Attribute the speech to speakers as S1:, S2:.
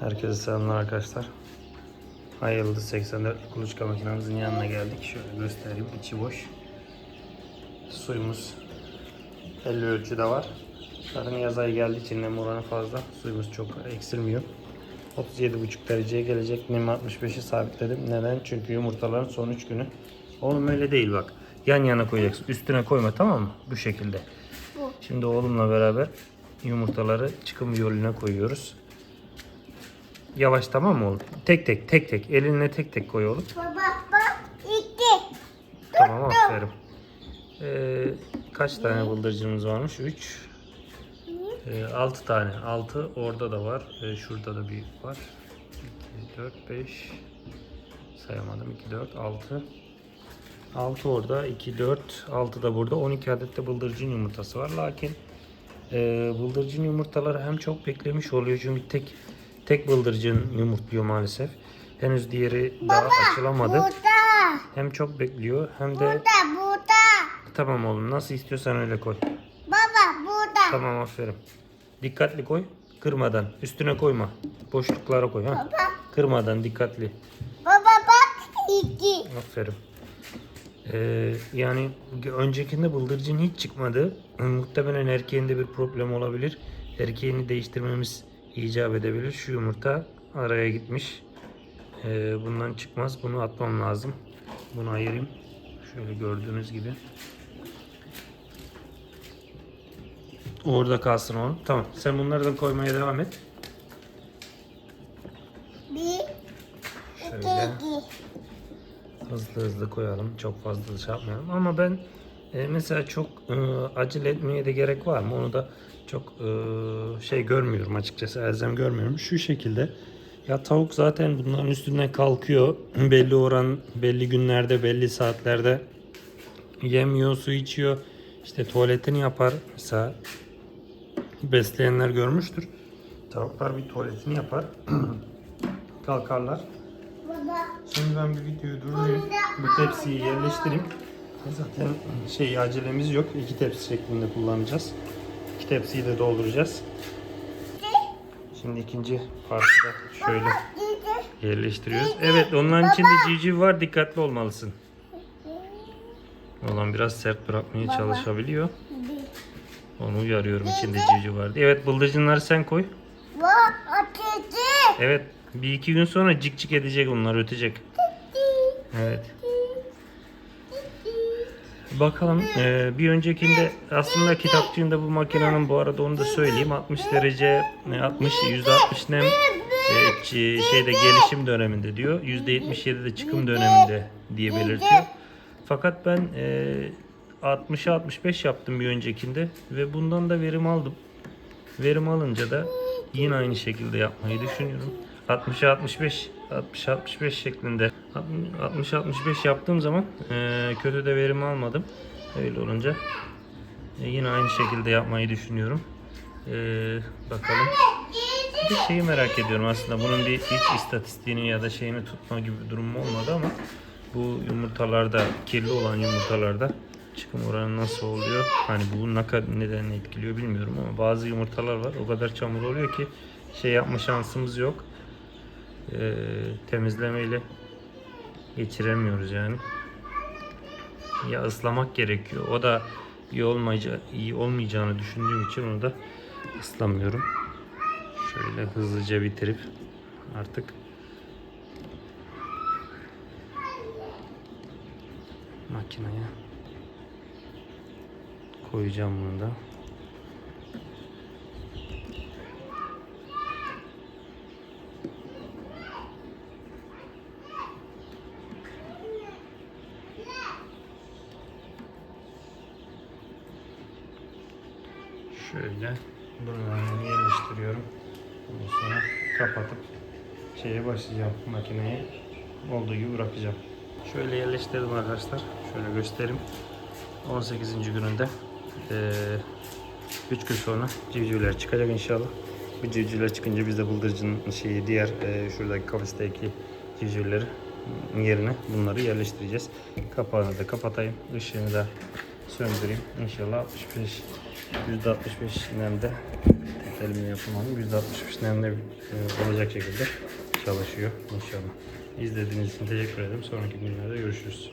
S1: Herkese selamlar arkadaşlar. Ay Yıldız 84 kuluçka makinemizin yanına geldik. Şöyle göstereyim. içi boş. Suyumuz 50 ölçüde var. Zaten yaz ayı geldiği için nem oranı fazla. Suyumuz çok eksilmiyor. 37,5 dereceye gelecek. Nem 65'i sabitledim. Neden? Çünkü yumurtaların son 3 günü. Oğlum öyle değil bak. Yan yana koyacaksın. Üstüne koyma tamam mı? Bu şekilde. Şimdi oğlumla beraber yumurtaları çıkım yoluna koyuyoruz. Yavaş tamam mı oğlum? Tek tek tek tek. Elinle tek tek koy oğlum.
S2: Baba bak iki.
S1: Tamam aferin. Ee, kaç tane bıldırcımız varmış? 3. 6 tane. 6 orada da var. Ee, şurada da bir var. 2, 4, 5. Sayamadım. 2, 4, 6. 6 orada. 2, 4, 6 da burada. 12 adet de bıldırcın yumurtası var. Lakin e, bıldırcın yumurtaları hem çok beklemiş oluyor. Çünkü tek tek bıldırcın yumurtluyor maalesef. Henüz diğeri daha açılamadı.
S2: Burada.
S1: Hem çok bekliyor hem de
S2: Burada burada.
S1: tamam oğlum nasıl istiyorsan öyle koy.
S2: Baba burada.
S1: Tamam aferin. Dikkatli koy. Kırmadan. Üstüne koyma. Boşluklara koy ha.
S2: Baba.
S1: Kırmadan dikkatli.
S2: Baba bak iki.
S1: Aferin. Ee, yani öncekinde bıldırcın hiç çıkmadı. Muhtemelen erkeğinde bir problem olabilir. Erkeğini değiştirmemiz icap edebilir. Şu yumurta araya gitmiş. Ee, bundan çıkmaz. Bunu atmam lazım. Bunu ayırayım. Şöyle gördüğünüz gibi. Orada kalsın oğlum. Tamam. Sen bunları da koymaya devam et.
S2: Bir.
S1: Şöyle.
S2: iki.
S1: Hızlı hızlı koyalım. Çok fazla şey yapmayalım. Ama ben e, mesela çok e, acele etmeye de gerek var mı? Onu da çok e, şey görmüyorum açıkçası. Elzem görmüyorum. Şu şekilde. Ya tavuk zaten bunların üstünden kalkıyor. belli oran, belli günlerde, belli saatlerde yemiyor, su içiyor. İşte tuvaletini yapar. Mesela besleyenler görmüştür. Tavuklar bir tuvaletini yapar. Kalkarlar. Şimdi ben bir videoyu durdurayım. Bu tepsiyi yerleştireyim. Zaten şey acelemiz yok. İki tepsi şeklinde kullanacağız. İki tepsiyi de dolduracağız. Şimdi ikinci parçayı da şöyle yerleştiriyoruz. Evet onların içinde civciv var. Dikkatli olmalısın. Olan biraz sert bırakmaya çalışabiliyor. Onu uyarıyorum içinde civciv var diye. Evet bıldırcınları sen koy. Evet bir iki gün sonra cik cik edecek onlar ötecek. Evet. Bakalım eee, bir öncekinde aslında kitapçığında bu makinenin bu arada onu da söyleyeyim 60 derece e, 60 %60 nem e, şeyde gelişim döneminde diyor %77 de çıkım döneminde diye belirtiyor. Fakat ben e, 60'a 65 yaptım bir öncekinde ve bundan da verim aldım. Verim alınca da yine aynı şekilde yapmayı düşünüyorum. 60'a 65 60 65 şeklinde 60 65 yaptığım zaman e, kötü de verim almadım. Öyle olunca e, yine aynı şekilde yapmayı düşünüyorum. E, bakalım. Bir şeyi merak ediyorum aslında bunun bir hiç istatistiğini ya da şeyini tutma gibi bir durum olmadı ama bu yumurtalarda kirli olan yumurtalarda çıkım oranı nasıl oluyor? Hani bu ne kadar neden etkiliyor bilmiyorum ama bazı yumurtalar var o kadar çamur oluyor ki şey yapma şansımız yok. Ee, temizlemeyle geçiremiyoruz yani. Ya ıslamak gerekiyor. O da iyi olmayacağı, iyi olmayacağını düşündüğüm için onu da ıslamıyorum. Şöyle hızlıca bitirip artık makineye koyacağım bunu da. Şöyle buralarını yerleştiriyorum. Ondan sonra kapatıp şeye başlayacağım makineyi olduğu gibi bırakacağım. Şöyle yerleştirdim arkadaşlar. Şöyle göstereyim. 18. gününde 3 gün sonra civcivler çıkacak inşallah. Bu civcivler çıkınca biz de bıldırcının şeyi diğer eee, şuradaki kafesteki civcivleri yerine bunları yerleştireceğiz. Kapağını da kapatayım. Işığını da söndüreyim. İnşallah 65 %65 nemde elimle yapılmadım. %65 nemli e, olacak şekilde çalışıyor inşallah. İzlediğiniz için teşekkür ederim. Sonraki günlerde görüşürüz.